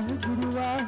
ಗುರುವಾಹ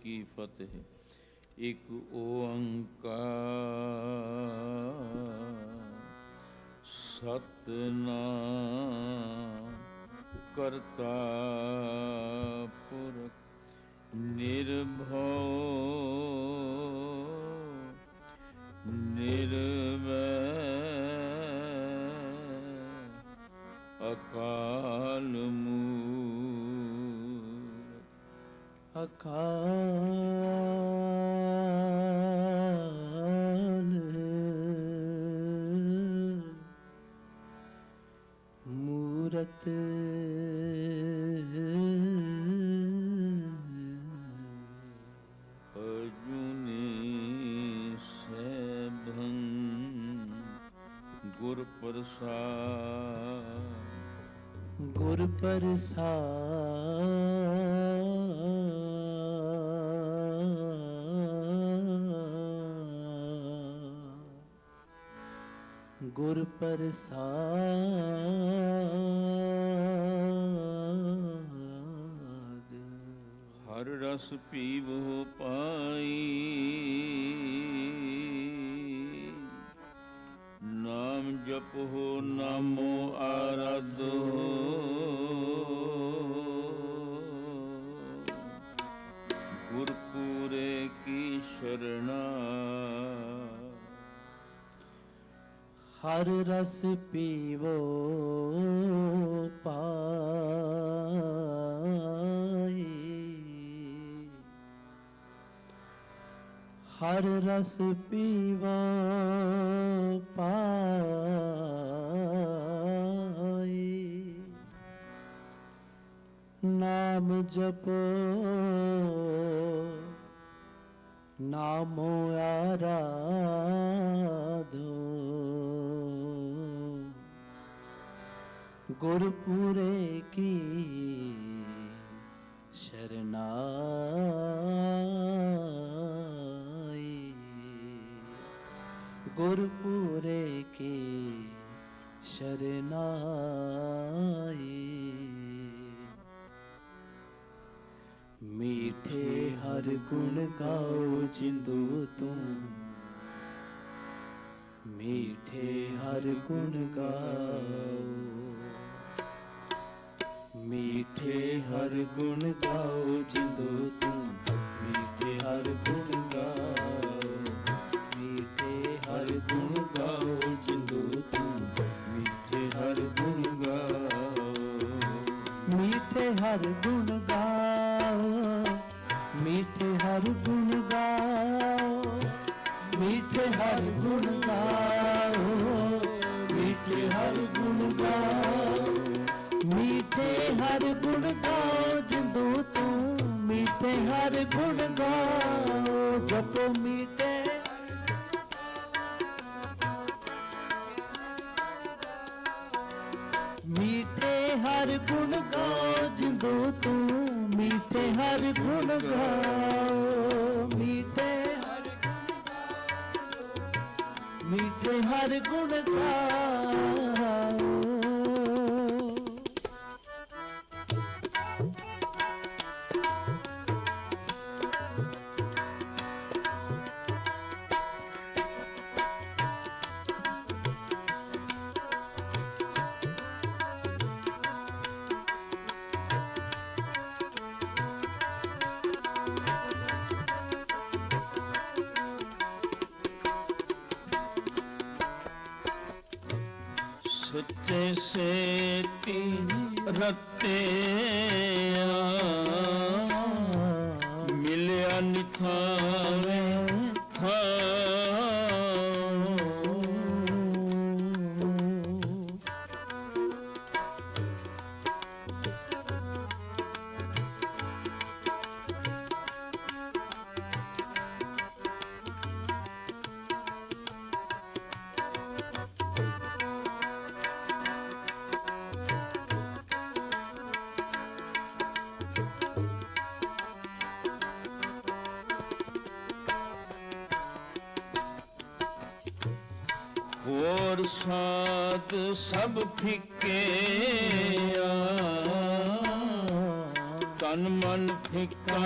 ਕੀ ਫਤਿਹ ਇੱਕ ਓੰਕਾਰ। ਸਤਨਾਮ ਕਰਤਾ ਪੁਰਖ ਨਿਰਭਉ ਨਿਰਵੈਰ ਅਕਾਲ ਮੂਰਤ ਅਜੂਨੀ ਸੈਭੰ ਗੁਰ ਪ੍ਰਸਾਦ ਗੁਰ ਪ੍ਰਸਾਦ ਪ੍ਰਸਾਦ। ਹਰ ਰਸ ਪੀਵੋ ਪਾਈ। ਨਾਮ ਜਪੋ ਨਾਮੋ ਆਰਾਧੋ। ਗੁਰਪੂਰੇ ਕੀ ਸ਼ਰਣਾ ਹਰ ਰਸ ਪੀਵੋ ਪਾਈ। ਹਰ ਰਸ ਪੀਵੋ ਪਾਈ। ਨਾਮ ਜਪੋ ਨਾਮੋ ਆਰਾਧੋ गुरपुरे की शरणाई गुरपुरे की शरणाई मीठे हर गुण गाओ जिंदू तुम मीठे हर गुण गाओ ਮੀਠੇ ਹਰ ਗੁਣ ਗਾਓ ਜਿੰਦੂ ਤੂੰ ਮੀਠੇ ਹਰ ਗੁਣ ਗਾਓ ਮੀਠੇ ਹਰ ਗੁਣ ਗਾਓ ਜਿੰਦੂ ਤੂੰ ਮੀਠੇ ਹਰ ਗੁਣ ਗਾਓ ਮੀਠੇ ਹਰ ਗੁਣ ਗਾਓ ਮੀਠੇ ਹਰ ਗੁਣ ਗਾਓ ਜਿੰਦੂ ਤੂੰ ਮੀਠੇ ਹਰ ਗੁਣ ਗਾਓ, ਜਪੋ ਮੀਠੇ ਮੀਠੇ ਹਰ ਗੁਣ ਗਾਓ, ਜਿੰਦੂ ਤੂੰ ਮੀਠੇ ਹਰ ਗੁਣ ਗਾਓ। ਮੀਠੇ ਹਰ ਮੀਠੇ ਮੀਠੇ ਹਰ ਗੁਣ ਗਾਓ। ਸਭ ਫਿੱਕੇ ਆ ਤਨ ਮਨ ਫਿੱਕਾ।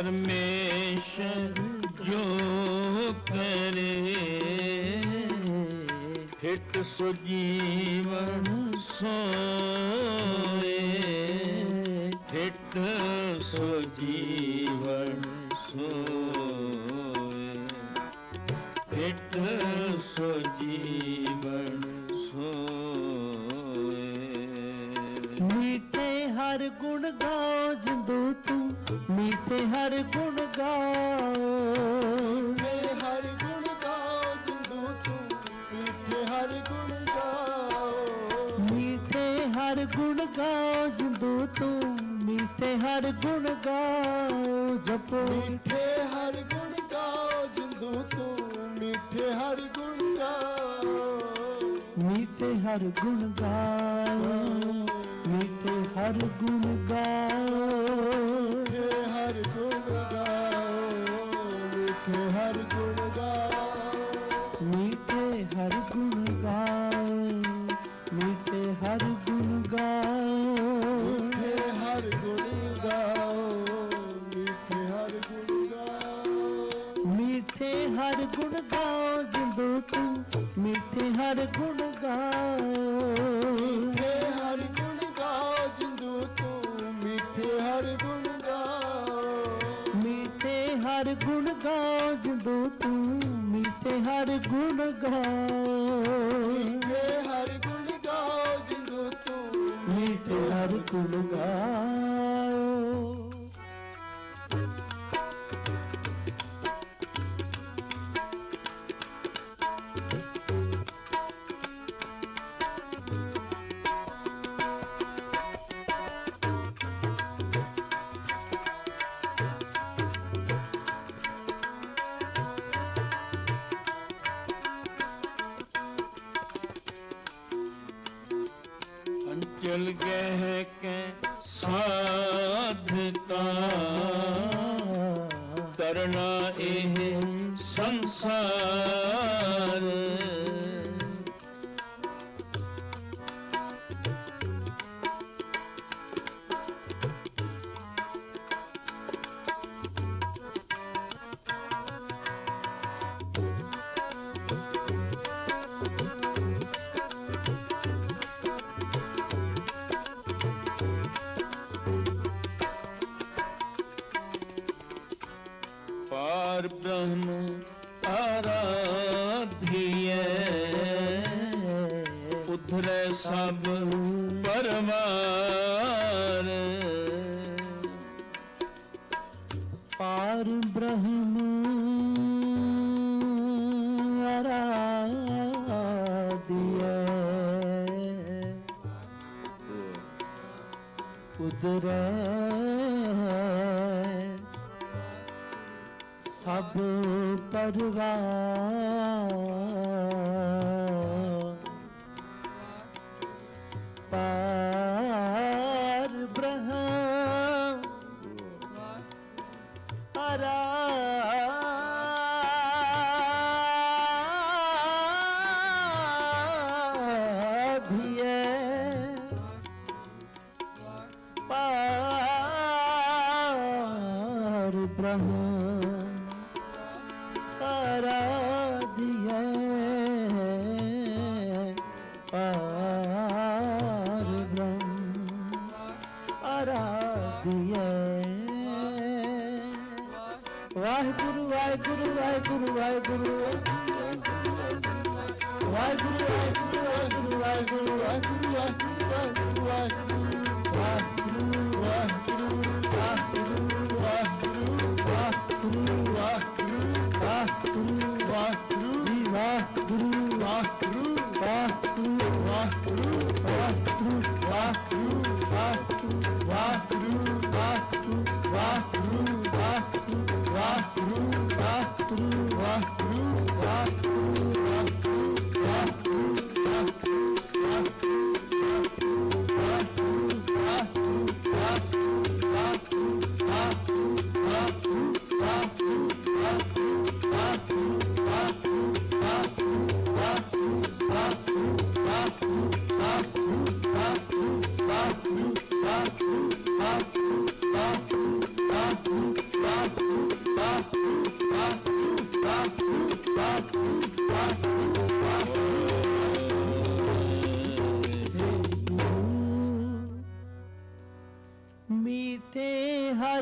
ਪਰਮੇਸ਼ਰ ਜੋ ਕਰੇ। ਹਿਤ ਸੋ ਜੀਵਨ ਸੋਏ ਜਿੰਦੂ ਤੂੰ ਮੀਠੇ ਹਰ ਗੁਣ ਗਾਓ ਜਪੋ। ਮਿੱਠੇ ਹਰ ਗੁਣ ਗਾਓ ਜਿੰਦੂ ਤੂੰ ਮਿੱਠੇ ਹਰ ਗੁਣ ਗਾਓ। ਮੀਠੇ ਹਰ ਗੁਣ ਗਾਓ ਮੀਠੇ ਹਰ ਗੁਣ ਗਾਓ। ਹਰ ਗੁਣ ਗਾਓ। ਮਿੱਠੇ ਹਰ ਗੁਣ ਗਾਓ ਜਿੰਦੂ ਤੂੰ ਮਿੱਠੇ ਹਰ ਗੁਣ ਗਾਓ। ਮੀਠੇ ਹਰ ਗੁਣ ਗਾਓ ਜਿੰਦੂ ਤੂੰ ਮੀਠੇ ਹਰ ਗੁਣ ਗਾਓ। ਮਿੱਠੇ ਹਰ ਗੁਣ ਗਾਓ ਜਿੰਦੂ ਤੂੰ ਮੀਠੇ ਹਰ ਗੁਣ ਸੰਸਾਰ ਸਭ ਪਰਵਾਰ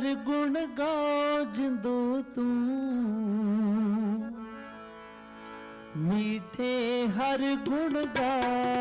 ਹਰ ਗੁਣ ਗਾਉ ਜਿੰਦੂ ਤੂੰ। ਮੀਠੇ ਹਰ ਗੁਣ ਗਾਉ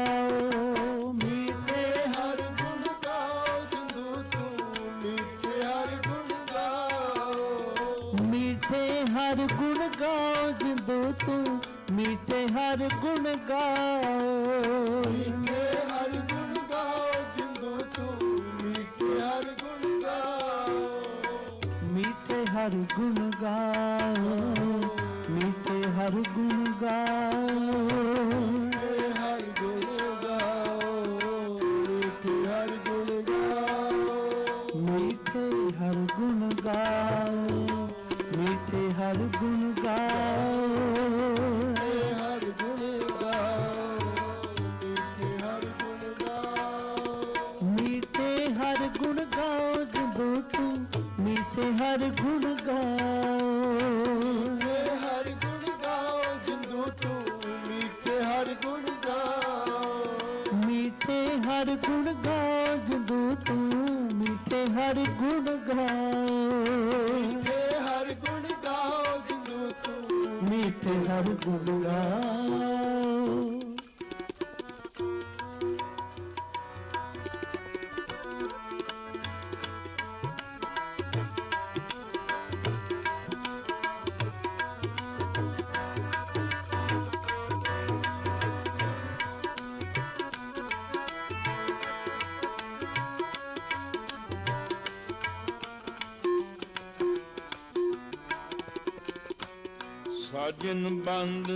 ਸਾਜਨ ਬੰਦ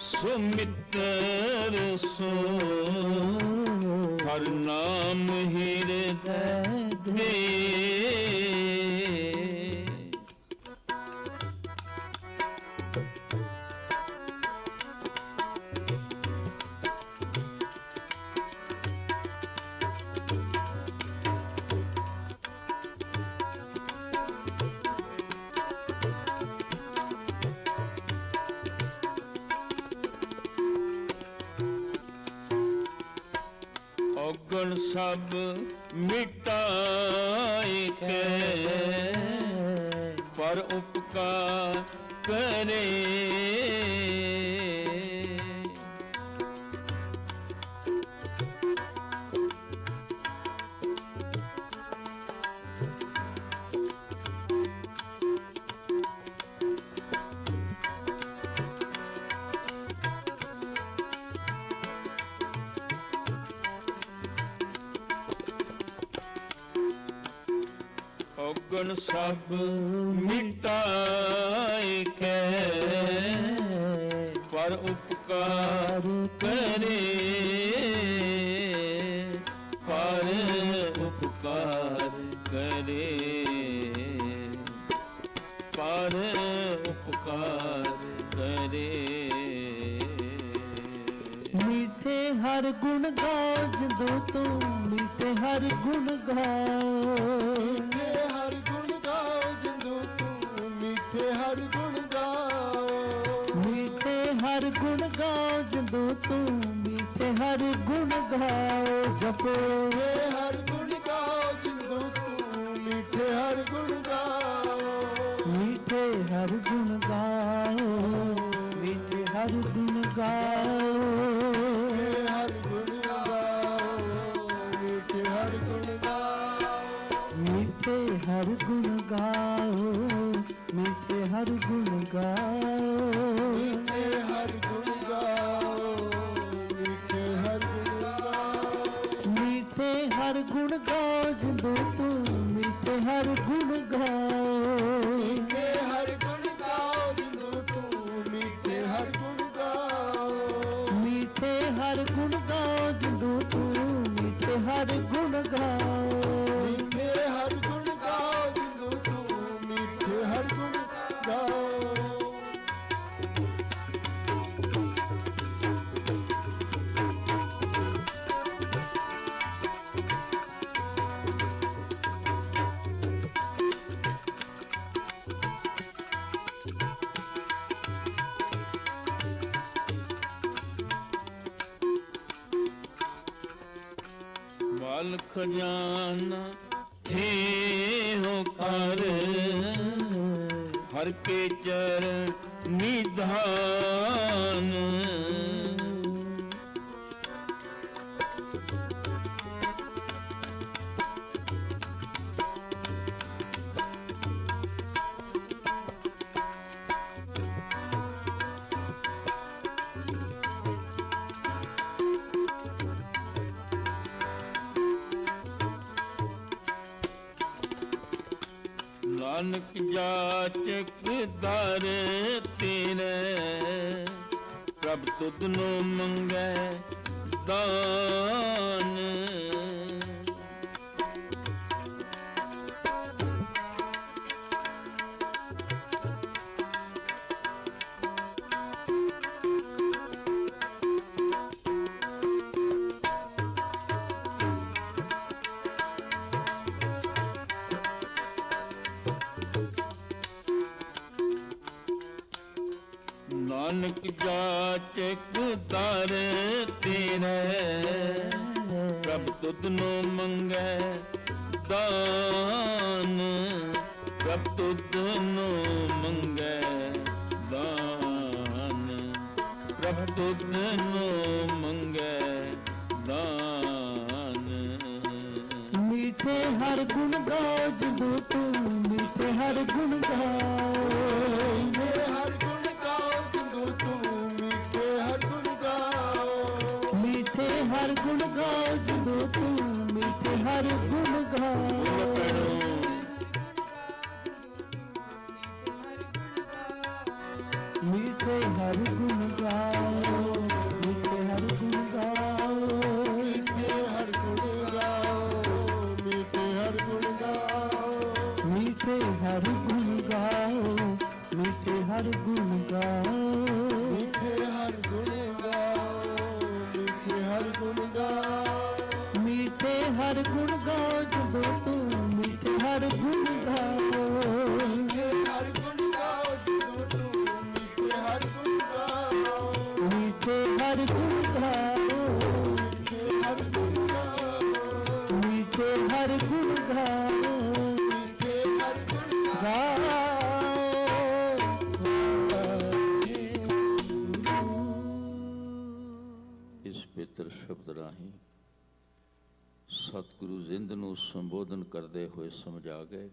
ਸੁਮਿੱਤਰ ਸੋ। ਹਰ ਨਾਮ ਹੀਰੇ ਤੇ ਹਰ ਉਪਕਾਰ ਕਰੇ ਗੁਣ ਸਭ ਹਰ ਗੁਣ ਗਾਓ ਜਿੰਦੂ ਤੂੰ ਮੀਠੇ ਹਰ ਗੁਣ ਗਾਓ ਮਿੱਠੇ ਹਰ ਗੁਣ ਗਾਓ ਜਿੰਦੂ ਤੂੰ ਮਿੱਠੇ ਹਰ ਗੁਣ ਗਾਓ ਮੀਠੇ ਹਰ ਗੁਣ ਗਾਓ ਜਿੰਦੂ ਤੂੰ ਮੀਠੇ ਹਰ ਗੁਣ ਗਾਓ ਜਪੋ ਹਰ ਗੁਣ ਗਾਓ ਜਿੰਦੂ ਤੂੰ ਮਿੱਠੇ ਹਰ ਗੁਣ ਗਾਓ ਮੀਠੇ ਹਰ ਗੁਣ ਗਾਓ ਮੀਠੇ ਹਰ ਗੁਣ ਗਾਓ ਮੀਠੇ ਹਰ ਗੁਣ ਖਜ਼ਾਨਾ ਥੇ ਹੋ ਕਰ ਹਰ ਕੇ ਚਰਨ ਨਿਧਾਨ ਨਾਨਕ ਜਾਚਕ ਦਰ ਤੇਰੇ। ਪ੍ਰਭ ਤੁਧ ਨੂੰ ਮੰਗੈ ਦਾਨ ਨਾਨਕ ਜਾਚਕ ਤੇਰੇ। ਪ੍ਰਭ ਤੁਧ ਨੂੰ ਮੰਗੈ ਦਾਨ। ਪ੍ਰਭ ਤੁਧ ਨੂੰ ਮੰਗੈ ਦਾਨ। ਪ੍ਰਭ ਤੁਧ ਨੂੰ ਮੰਗੈ ਦਾਨ। ਮੀਠੇ ਹਰ ਗੁਣ ਗਾਓ ਜਿੰਦੂ ਤੂੰ ਮੀਠੇ ਹਰ ਗੁਣ ਗਾਓ। ਹਰ ਗੁਣ ਗਾਓ ਮਿੱਠੇ ਹਰ ਗੁਣ ਗਾਓ ਮਿੱਠੇ ਹਰ ਗੁਣ ਗਾਓ ਮੀਠੇ ਹਰ ਗੁਣ ਗਾਓ ਮਿੱਠੇ ਹਰ ਗੁਣ ਗਾਓ ਜਦੋਂ ਤੂੰ ਮੀਠੇ ਹਰ ਗੁਣ ਨੂੰ ਸੰਬੋਧਨ ਕਰਦੇ ਹੋਏ ਸਮਝਾ ਗਏ।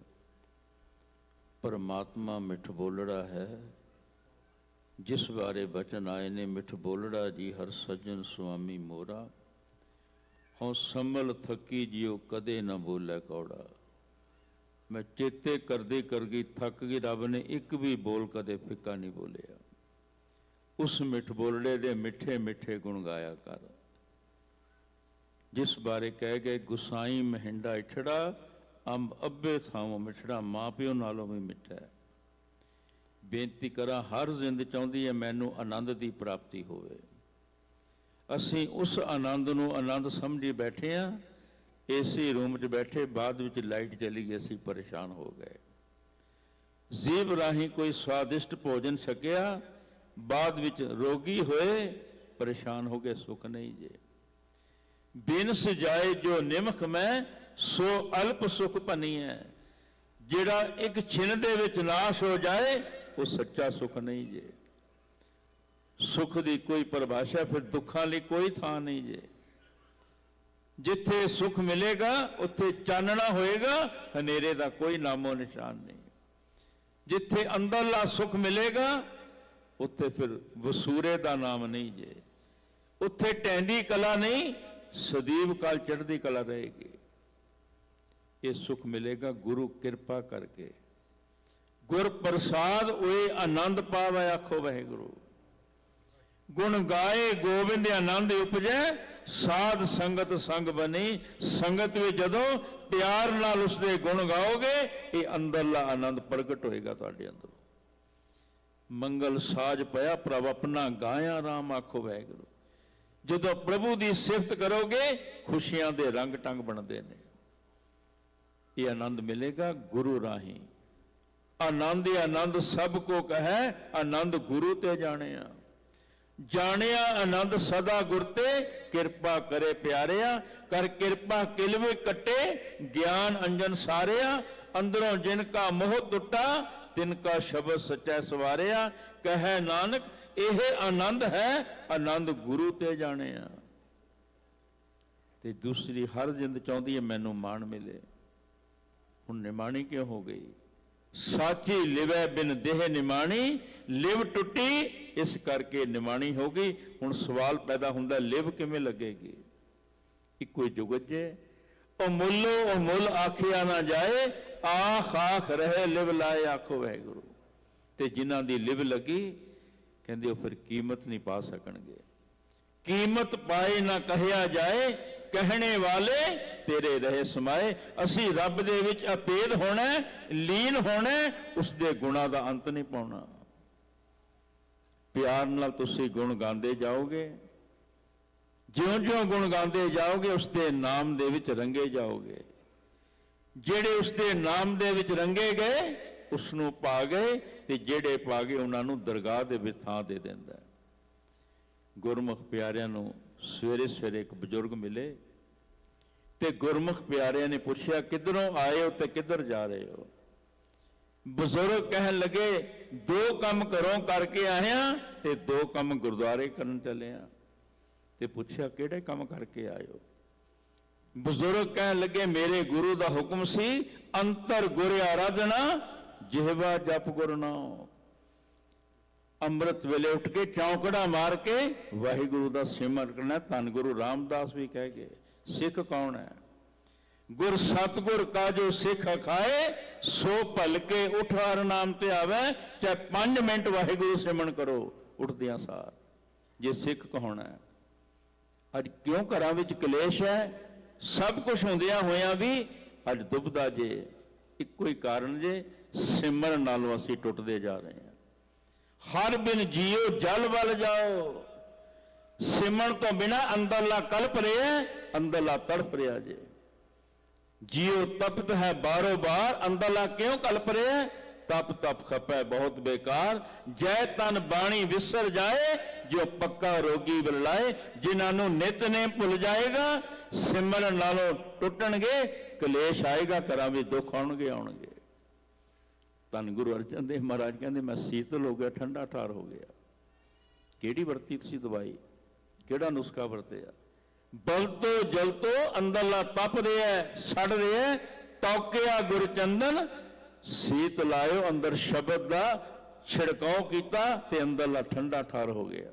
ਪਰਮਾਤਮਾ ਮਿੱਠ ਬੋਲੜਾ ਹੈ। ਜਿਸ ਬਾਰੇ ਬਚਨ ਆਏ ਨੇ, ਮਿੱਠ ਬੋਲੜਾ ਜੀ ਹਰ ਸੱਜਣ ਸੁਆਮੀ ਮੋਰਾ। ਹਉ ਸੰਭਲ ਥੱਕੀ ਜਿਉ ਕਦੇ ਨਾ ਬੋਲੇ ਕੌੜਾ। ਮੈਂ ਚੇਤੇ ਕਰਦੇ ਕਰ ਗਈ ਥੱਕ ਗਈ, ਰੱਬ ਨੇ ਇੱਕ ਵੀ ਬੋਲ ਕਦੇ ਫਿੱਕਾ ਨਹੀਂ ਬੋਲਿਆ। ਉਸ ਮਿੱਠ ਬੋਲੜੇ ਦੇ ਮਿੱਠੇ ਮਿੱਠੇ ਗੁਣ ਗਾਇਆ ਕਰ। ਜਿਸ ਬਾਰੇ ਕਹਿ ਗਏ ਗੁਸਾਈ ਮਹਿੰਡਾ ਇਠੜਾ ਅੰਬ ਅੱਬੇ ਥਾਂ ਮਿੱਠੜਾ ਮਾਂ ਪਿਓ ਨਾਲੋਂ ਵੀ ਮਿੱਠਾ ਹੈ। ਬੇਨਤੀ ਕਰਾਂ, ਹਰ ਜ਼ਿੰਦ ਚਾਹੁੰਦੀ ਹੈ ਮੈਨੂੰ ਆਨੰਦ ਦੀ ਪ੍ਰਾਪਤੀ ਹੋਵੇ। ਅਸੀਂ ਉਸ ਆਨੰਦ ਨੂੰ ਆਨੰਦ ਸਮਝੀ ਬੈਠੇ ਆ ਏਸੀ ਰੂਮ 'ਚ ਬੈਠੇ, ਬਾਅਦ ਵਿੱਚ ਲਾਈਟ ਚਲੀ ਗਈ, ਅਸੀਂ ਪਰੇਸ਼ਾਨ ਹੋ ਗਏ। ਜੀਵ ਰਾਹੀਂ ਕੋਈ ਸਵਾਦਿਸ਼ਟ ਭੋਜਨ ਛਕਿਆ, ਬਾਅਦ ਵਿੱਚ ਰੋਗੀ ਹੋਏ, ਪਰੇਸ਼ਾਨ ਹੋ ਗਏ ਸੁਖ ਨਹੀਂ ਜੇ। ਬਿਨ ਸਜਾਏ ਜੋ ਨਿਮਖ ਮੈਂ, ਸੋ ਅਲਪ ਸੁਖ ਭਨੀ ਹੈ ਜਿਹੜਾ ਇੱਕ ਛਿਨ ਦੇ ਵਿੱਚ ਨਾਸ਼ ਹੋ ਜਾਏ, ਉਹ ਸੱਚਾ ਸੁਖ ਨਹੀਂ ਜੇ। ਸੁਖ ਦੀ ਕੋਈ ਪਰਿਭਾਸ਼ਾ, ਫਿਰ ਦੁੱਖਾਂ ਲਈ ਕੋਈ ਥਾਂ ਨਹੀਂ ਜੇ। ਜਿੱਥੇ ਸੁਖ ਮਿਲੇਗਾ, ਉੱਥੇ ਚਾਨਣਾ ਹੋਏਗਾ, ਹਨੇਰੇ ਦਾ ਕੋਈ ਨਾਮੋ ਨਿਸ਼ਾਨ ਨਹੀਂ। ਜਿੱਥੇ ਅੰਦਰਲਾ ਸੁਖ ਮਿਲੇਗਾ, ਉੱਥੇ ਫਿਰ ਵਸੂਰੇ ਦਾ ਨਾਮ ਨਹੀਂ ਜੇ। ਉੱਥੇ ਟੈਂਦੀ ਕਲਾ ਨਹੀਂ ਸਦੀਵ ਕਾਲ ਚੜ੍ਹਦੀ ਕਲਾ ਰਹੇਗੀ। ਇਹ ਸੁਖ ਮਿਲੇਗਾ, ਗੁਰੂ ਕਿਰਪਾ ਕਰਕੇ। ਗੁਰ ਪ੍ਰਸਾਦ ਹੋਏ ਆਨੰਦ ਪਾਵੈ, ਆਖੋ ਵਾਹਿਗੁਰੂ। ਗੁਣ ਗਾਏ, ਗੋਬਿੰਦ ਆਨੰਦ ਉਪਜੈ, ਸਾਧ ਸੰਗਤ ਸੰਗ ਬਣੀ। ਸੰਗਤ ਵਿੱਚ ਜਦੋਂ ਪਿਆਰ ਨਾਲ ਉਸਦੇ ਗੁਣ ਗਾਓਗੇ, ਇਹ ਅੰਦਰਲਾ ਆਨੰਦ ਪ੍ਰਗਟ ਹੋਏਗਾ ਤੁਹਾਡੇ ਅੰਦਰ। ਮੰਗਲ ਸਾਜ ਪਿਆ ਪ੍ਰਭ, ਆਪਣਾ ਗਾਇਆ ਰਾਮ, ਆਖੋ ਵਾਹਿਗੁਰੂ। ਜਦੋਂ ਪ੍ਰਭੂ ਦੀ ਸਿਫਤ ਕਰੋਗੇ, ਖੁਸ਼ੀਆਂ ਦੇ ਰੰਗ ਟੰਗ ਬਣਦੇ ਨੇ। ਇਹ ਆਨੰਦ ਮਿਲੇਗਾ ਗੁਰੂ ਰਾਹੀਂ। ਆਨੰਦ ਹੀ ਆਨੰਦ ਸਭ ਕੋ ਕਹੈ, ਆਨੰਦ ਗੁਰੂ ਤੇ ਜਾਣਿਆ। ਜਾਣਿਆ ਆਨੰਦ ਸਦਾ ਗੁਰ ਤੇ, ਕਿਰਪਾ ਕਰੇ ਪਿਆਰਿਆ। ਕਰ ਕਿਰਪਾ ਕਿਲਵੇ ਕੱਟੇ, ਗਿਆਨ ਅੰਜਨ ਸਾਰਿਆ। ਅੰਦਰੋਂ ਜਿਨ ਕਾ ਮੋਹ ਟੁੱਟਾ, ਤਿਨ ਕਾ ਸ਼ਬਦ ਸਚੈ ਸਵਾਰਿਆ। ਕਹੈ ਨਾਨਕ ਇਹ ਆਨੰਦ ਹੈ, ਆਨੰਦ ਗੁਰੂ ਤੇ ਜਾਣਿਆ ਤੇ ਦੂਸਰੀ, ਹਰ ਜਿੰਦ ਚਾਹੁੰਦੀ ਹੈ ਮੈਨੂੰ ਮਾਣ ਮਿਲੇ। ਹੁਣ ਨਿਮਾਣੀ ਕਿਉਂ ਹੋ ਗਈ? ਸਾਚੀ ਲਿਵੈ ਬਿਨ ਦੇਹ ਨਿਮਾਣੀ, ਲਿਵ ਟੁੱਟੀ, ਇਸ ਕਰਕੇ ਨਿਮਾਣੀ ਹੋ ਗਈ। ਹੁਣ ਸਵਾਲ ਪੈਦਾ ਹੁੰਦਾ, ਲਿਵ ਕਿਵੇਂ ਲੱਗੇਗੀ? ਇੱਕੋ ਹੀ ਜੁਗਤ ਜੇ। ਉਹ ਮੁੱਲੋ, ਉਹ ਮੁੱਲ ਆਖਿਆ ਨਾ ਜਾਏ, ਆਖ ਆਖ ਰਹੇ ਲਿਵ ਲਾਏ ਆਖੋ ਵੈਗੁਰੂ ਤੇ ਜਿਨ੍ਹਾਂ ਦੀ ਲਿਵ ਲੱਗੀ ਕਹਿੰਦੇ ਉਹ ਫਿਰ ਕੀਮਤ ਨਹੀਂ ਪਾ ਸਕਣਗੇ। ਕੀਮਤ ਪਾਏ ਨਾ ਕਹਿਆ ਜਾਏ ਕਹਿਣੇ ਵਾਲੇ ਤੇਰੇ ਰਹੇ ਸਮਾਏ। ਅਸੀਂ ਰੱਬ ਦੇ ਵਿੱਚ ਅਪੇਦ ਹੋਣਾ ਹੈ, ਲੀਨ ਹੋਣਾ ਉਸ ਦੇ ਗੁਣਾ ਦਾ ਅੰਤ ਨਹੀਂ ਪਾਉਣਾ। ਪਿਆਰ ਨਾਲ ਤੁਸੀਂ ਗੁਣ ਗਾਉਂਦੇ ਜਾਓਗੇ। ਜਿਉਂ-ਜਿਉਂ ਗੁਣ ਗਾਉਂਦੇ ਜਾਓਗੇ ਉਸ ਦੇ ਨਾਮ ਦੇ ਵਿੱਚ ਰੰਗੇ ਜਾਓਗੇ। ਜਿਹੜੇ ਉਸ ਦੇ ਨਾਮ ਦੇ ਵਿੱਚ ਰੰਗੇ ਗਏ ਉਸ ਨੂੰ ਪਾ ਗਏ ਤੇ ਜਿਹੜੇ ਪਾ ਗਏ ਉਹਨਾਂ ਨੂੰ ਦਰਗਾਹ ਦੇ ਵਿੱਚ ਥਾਂ ਦੇ ਦਿੰਦਾ ਗੁਰਮੁਖ ਪਿਆਰਿਆਂ ਨੂੰ ਸਵੇਰੇ ਸਵੇਰੇ ਇੱਕ ਬਜ਼ੁਰਗ ਮਿਲੇ ਤੇ ਗੁਰਮੁਖ ਪਿਆਰਿਆਂ ਨੇ ਪੁੱਛਿਆ, ਕਿੱਧਰੋਂ ਆਏ ਹੋ ਤੇ ਕਿੱਧਰ ਜਾ ਰਹੇ ਹੋ? ਬਜ਼ੁਰਗ ਕਹਿਣ ਲੱਗੇ, ਦੋ ਕੰਮ ਘਰੋਂ ਕਰਕੇ ਆਇਆ ਤੇ ਦੋ ਕੰਮ ਗੁਰਦੁਆਰੇ ਕਰਨ ਚੱਲੇ ਆ ਤੇ ਪੁੱਛਿਆ, ਕਿਹੜੇ ਕੰਮ ਕਰਕੇ ਆਇਓ ਬਜ਼ੁਰਗ ਕਹਿਣ ਲੱਗੇ, ਮੇਰੇ ਗੁਰੂ ਦਾ ਹੁਕਮ ਸੀ, ਅੰਤਰ ਗੁਰ ਆਰਾਧਨਾ ਜਿਹਵਾ ਜਪ ਗੁਰਨਾਮ ਅੰਮ੍ਰਿਤ ਵੇਲੇ ਉੱਠ ਕੇ ਚੌਂਕੜਾ ਮਾਰ ਕੇ ਵਾਹਿਗੁਰੂ ਦਾ ਸਿਮਰਨ ਕਰਨਾ, ਧੰਨ ਗੁਰੂ ਰਾਮਦਾਸ ਵੀ ਕਹਿ ਗਏ, ਸਿੱਖ ਕੌਣ ਹੈ? ਗੁਰ ਸਤਗੁਰ ਕਾ ਜੋ ਸਿੱਖ ਖਾਏ ਸੋ ਭਲ ਕੇ ਉਠ ਨਾਮ ਤੇ ਆਵੇ, ਚਾਹੇ 5 ਮਿੰਟ ਵਾਹਿਗੁਰੂ ਸਿਮਰਨ ਕਰੋ, ਉੱਠਦਿਆਂ ਸਾਰ। ਜੇ ਸਿੱਖ ਕਹਾਉਣਾ ਹੈ? ਅੱਜ ਕਿਉਂ ਘਰਾਂ ਵਿੱਚ ਕਲੇਸ਼ ਹੈ? ਸਭ ਕੁਝ ਹੁੰਦਿਆਂ ਹੋਇਆਂ ਵੀ ਅੱਜ ਦੁਬਦਾ ਜੇ, ਇੱਕੋ ਹੀ ਕਾਰਨ ਜੇ ਸਿਮਰਨ ਨਾਲੋਂ ਅਸੀਂ ਟੁੱਟਦੇ ਜਾ ਰਹੇ ਹਾਂ। ਹਰ ਬਿਨ ਜੀਓ ਜਲ ਵੱਲ ਜਾਓ। ਸਿਮਰਨ ਤੋਂ ਬਿਨਾ ਅੰਦਰਲਾ ਕਲਪ ਰਿਹਾ ਅੰਦਰਲਾ ਤੜਪ ਰਿਹਾ ਜੇ। ਜੀਉ ਤਪਤ ਹੈ ਬਾਰੋ ਬਾਰ ਅੰਦਰਲਾ ਕਿਉਂ ਕਲਪ ਰਿਹਾ ਤਪ ਤਪ ਖਪੈ ਬਹੁਤ ਬੇਕਾਰ। ਜੈ ਤਨ ਬਾਣੀ ਵਿਸਰ ਜਾਏ, ਜੋ ਪੱਕਾ ਰੋਗੀ ਬਲਲਾਏ ਜਿਨ੍ਹਾਂ ਨੂੰ ਨਿਤ ਨੇ ਭੁੱਲ ਜਾਏਗਾ, ਸਿਮਰਨ ਨਾਲੋਂ ਟੁੱਟਣਗੇ, ਕਲੇਸ਼ ਆਏਗਾ, ਘਰਾਂ ਵੀ ਦੁੱਖ ਆਉਣਗੇ ਆਉਣਗੇ। ਧੰਨ ਗੁਰੂ ਅਰਜਨ ਦੇਵ ਮਹਾਰਾਜ ਕਹਿੰਦੇ, ਮੈਂ ਸੀਤਲ ਹੋ ਗਿਆ, ਠੰਡਾ ਠਾਰ ਹੋ ਗਿਆ। ਕਿਹੜੀ ਵਰਤੀ ਤੁਸੀਂ ਦਵਾਈ? ਕਿਹੜਾ ਨੁਸਖਾ ਵਰਤਿਆ? ਬਲਤੋ ਜਲਤੋ ਅੰਦਰਲਾ ਤਪ ਰਿਹਾ ਸੜ ਰਿਹਾ ਤੌਕਿਆ ਗੁਰਚੰਦਨ ਸੀਤ ਲਾਇਓ ਅੰਦਰ ਸ਼ਬਦ ਦਾ ਛਿੜਕਾਉ ਕੀਤਾ ਤੇ ਅੰਦਰਲਾ ਠੰਡਾ ਠਾਰ ਹੋ ਗਿਆ।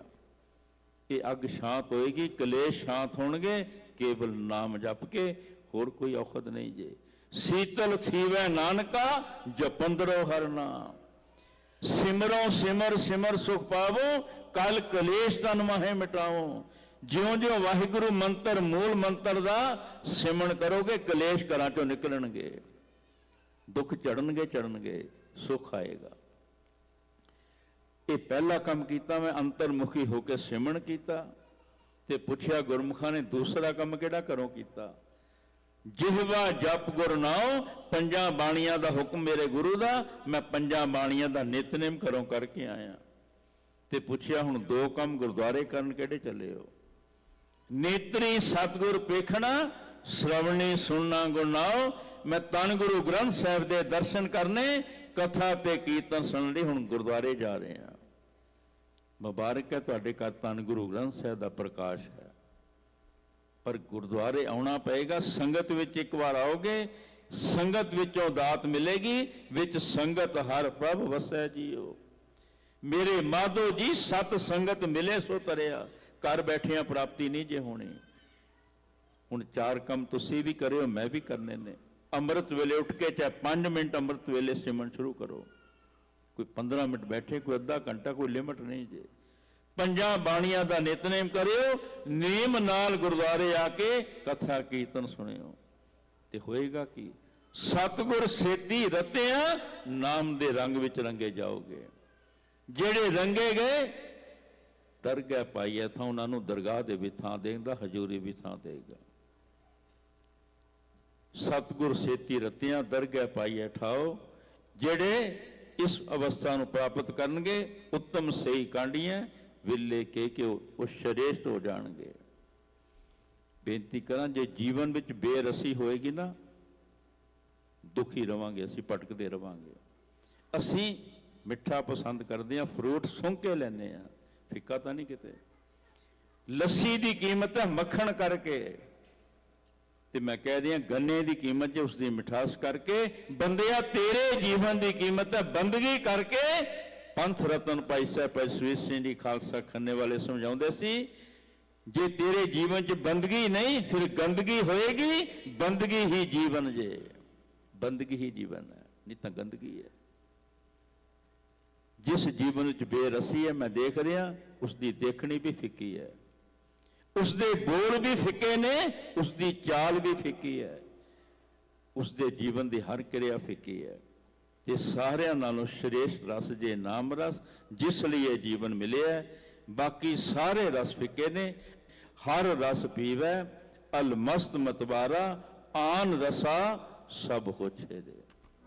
ਇਹ ਅੱਗ ਸ਼ਾਂਤ ਹੋਏਗੀ, ਕਲੇਸ਼ ਸ਼ਾਂਤ ਹੋਣਗੇ, ਕੇਵਲ ਨਾਮ ਜਪ ਕੇ ਹੋਰ ਕੋਈ ਔਖਦ ਨਹੀਂ ਜੇ। ਸੀਤਲ ਥੀਵੈ ਨਾਨਕਾ, ਜਪੰਦਰੋ ਹਰ ਸਿਮਰੋ ਸਿਮਰ ਸਿਮਰ ਸੁਖ ਪਾਵੋ, ਕਲ ਕਲੇਸ਼ ਤਨ ਮਹੇ ਮਿਟਾਵੋ। ਜਿਉਂ-ਜਿਉਂ ਵਾਹਿਗੁਰੂ ਮੰਤਰ, ਮੂਲ ਮੰਤਰ ਦਾ ਸਿਮਰਨ ਕਰੋਗੇ, ਕਲੇਸ਼ ਘਰਾਂ ਚੋਂ ਨਿਕਲਣਗੇ। ਦੁੱਖ ਚੜਨਗੇ ਚੜਨਗੇ ਸੁਖ ਆਏਗਾ। ਇਹ ਪਹਿਲਾ ਕੰਮ ਕੀਤਾ ਮੈਂ, ਅੰਤਰਮੁਖੀ ਹੋ ਕੇ ਸਿਮਣ ਕੀਤਾ ਤੇ ਪੁੱਛਿਆ ਗੁਰਮੁਖਾਂ ਨੇ ਦੂਸਰਾ ਕੰਮ ਕਿਹੜਾ ਕਰੋ ਕੀਤਾ? ਜਿਹਵਾ ਜਪ ਗੁਰ ਨਾਉ, ਪੰਜਾਂ ਬਾਣੀਆਂ ਦਾ ਹੁਕਮ ਮੇਰੇ ਗੁਰੂ ਦਾ, ਮੈਂ ਪੰਜਾਂ ਬਾਣੀਆਂ ਦਾ ਨਿਤਨੇਮ ਕਰੋ ਕਰਕੇ ਆਇਆ। ਤੇ ਪੁੱਛਿਆ, ਹੁਣ ਦੋ ਕੰਮ ਗੁਰਦੁਆਰੇ ਕਰਨ ਕਿਹੜੇ ਚੱਲੇ ਹੋ? ਨੇਤਰੀ ਸਤਗੁਰ ਪੇਖਣਾ, ਸ਼ਰਵਣੀ ਸੁਣਨਾ ਗੁਰਨਾਉ ਮੈਂ ਤਨ ਗੁਰੂ ਗ੍ਰੰਥ ਸਾਹਿਬ ਦੇ ਦਰਸ਼ਨ ਕਰਨੇ, ਕਥਾ ਤੇ ਕੀਰਤਨ ਸੁਣਨ ਲਈ ਹੁਣ ਗੁਰਦੁਆਰੇ ਜਾ ਰਹੇ ਹਾਂ। ਮੁਬਾਰਕ ਹੈ ਤੁਹਾਡੇ ਘਰ ਤਨ ਗੁਰੂ ਗ੍ਰੰਥ ਸਾਹਿਬ ਦਾ ਪ੍ਰਕਾਸ਼ ਪਰ ਗੁਰਦੁਆਰੇ ਆਉਣਾ ਪਏਗਾ। ਸੰਗਤ ਵਿੱਚ ਇੱਕ ਵਾਰ ਆਓਗੇ, ਸੰਗਤ ਵਿੱਚੋਂ ਦਾਤ ਮਿਲੇਗੀ, ਵਿੱਚ ਸੰਗਤ ਹਰ ਪ੍ਰਭ ਵਸੈ ਜੀਓ। ਮੇਰੇ ਮਾਧੋ ਜੀ, ਸਤ ਸੰਗਤ ਮਿਲੇ ਸੋ ਤਰਿਆ। ਘਰ ਬੈਠਿਆਂ ਪ੍ਰਾਪਤੀ ਨਹੀਂ ਜੇ ਹੋਣੀ। ਹੁਣ ਚਾਰ ਕੰਮ ਤੁਸੀਂ ਵੀ ਕਰਿਓ, ਮੈਂ ਵੀ ਕਰਨੇ ਨੇ। ਅੰਮ੍ਰਿਤ ਵੇਲੇ ਉੱਠ ਕੇ ਚਾਹੇ 5 ਮਿੰਟ ਅੰਮ੍ਰਿਤ ਵੇਲੇ ਸਿਮਰਨ ਸ਼ੁਰੂ ਕਰੋ। ਕੋਈ 15 ਮਿੰਟ ਬੈਠੇ, ਕੋਈ ਅੱਧਾ ਘੰਟਾ, ਕੋਈ ਲਿਮਟ ਨਹੀਂ ਜੇ। ਪੰਜਾਂ ਬਾਣੀਆਂ ਦਾ ਨਿਤਨੇਮ ਕਰਿਓ, ਨੇਮ ਨਾਲ ਗੁਰਦੁਆਰੇ ਆ ਕੇ ਕਥਾ ਕੀਰਤਨ ਸੁਣਿਓ। ਤੇ ਹੋਏਗਾ ਕੀ? ਸਤਗੁਰ ਸੇਤੀ ਰਤਿਆ ਨਾਮ ਦੇ ਰੰਗ ਵਿੱਚ ਰੰਗੇ ਜਾਓਗੇ। ਜਿਹੜੇ ਰੰਗੇ ਗਏ ਦਰਗਾਹ ਪਾਈਏ ਤਾਂ ਉਹਨਾਂ ਨੂੰ ਦਰਗਾਹ ਦੇ ਵੀ ਥਾਂ ਦੇਂਦਾ ਹਜ਼ੂਰੀ ਵੀ ਥਾਂ ਦੇਗਾ। ਸਤਗੁਰ ਸੇਤੀ ਰਤਿਆਂ ਦਰਗਾਹ ਪਾਈਏ ਠਾਓ, ਜਿਹੜੇ ਇਸ ਅਵਸਥਾ ਨੂੰ ਪ੍ਰਾਪਤ ਕਰਨਗੇ, ਉੱਤਮ ਸਹੀ ਕਾਂਡੀਆਂ ਵਿਲੇ ਕੇ ਉਹ ਉਹ ਸ਼੍ਰੇਸ਼ਟ ਹੋ ਜਾਣਗੇ। ਬੇਨਤੀ ਕਰਾਂ, ਜੇ ਜੀਵਨ ਵਿੱਚ ਬੇਰਸੀ ਹੋਏਗੀ ਨਾ, ਦੁਖੀ ਰਵਾਂਗੇ, ਅਸੀਂ ਭਟਕਦੇ ਰਵਾਂਗੇ। ਅਸੀਂ ਮਿੱਠਾ ਪਸੰਦ ਕਰਦੇ ਆ ਫਰੂਟ ਸੁੰਘ ਕੇ ਲੈਨੇ ਆ ਫਿੱਕਾ ਤਾਂ ਨਹੀਂ ਕਿਤੇ। ਲੱਸੀ ਦੀ ਕੀਮਤ ਹੈ ਮੱਖਣ ਕਰਕੇ। ਤੇ ਮੈਂ ਕਹਿ ਦਿਆਂ, ਗੰਨੇ ਦੀ ਕੀਮਤ ਜੇ ਉਸ ਦੀ ਮਿਠਾਸ ਕਰਕੇ, ਬੰਦਿਆ, ਤੇਰੇ ਜੀਵਨ ਦੀ ਕੀਮਤ ਹੈ ਬੰਦਗੀ ਕਰਕੇ ਪੰਥ ਰਤਨ ਭਾਈ ਸਾਹਿਬ ਪਰਸਵੀਰ ਸਿੰਘ ਜੀ ਖਾਲਸਾ ਖੰਨੇ ਵਾਲੇ ਸਮਝਾਉਂਦੇ ਸੀ, ਜੇ ਤੇਰੇ ਜੀਵਨ 'ਚ ਬੰਦਗੀ ਨਹੀਂ, ਫਿਰ ਗੰਦਗੀ ਹੋਏਗੀ, ਬੰਦਗੀ ਹੀ ਜੀਵਨ ਜੇ। ਬੰਦਗੀ ਹੀ ਜੀਵਨ ਹੈ, ਨਹੀਂ ਤਾਂ ਗੰਦਗੀ ਹੈ। ਜਿਸ ਜੀਵਨ ਵਿੱਚ ਬੇਰਸੀ ਹੈ, ਮੈਂ ਦੇਖ ਰਿਹਾ ਉਸ ਦੀ ਦੇਖਣੀ ਵੀ ਫਿੱਕੀ ਹੈ। ਉਸ ਦੇ ਬੋਲ ਵੀ ਫਿੱਕੇ ਨੇ ਉਸ ਦੀ ਚਾਲ ਵੀ ਫਿੱਕੀ ਹੈ। ਉਸ ਦੇ ਜੀਵਨ ਦੀ ਹਰ ਕਿਰਿਆ ਫਿੱਕੀ ਹੈ। ਤੇ ਸਾਰਿਆਂ ਨਾਲੋਂ ਸ਼੍ਰੇਸ਼ਟ ਰਸ ਜੇ ਨਾਮ ਰਸ ਜਿਸ ਲਈ ਇਹ ਜੀਵਨ ਮਿਲਿਆ ਹੈ, ਬਾਕੀ ਸਾਰੇ ਰਸ ਫਿੱਕੇ ਨੇ। ਹਰ ਰਸ ਪੀਵੈ ਅਲਮਸਤ ਮਤਵਾਰਾ ਆਨ ਰਸਾ ਸਭ ਹੋਛੇ ਦੇ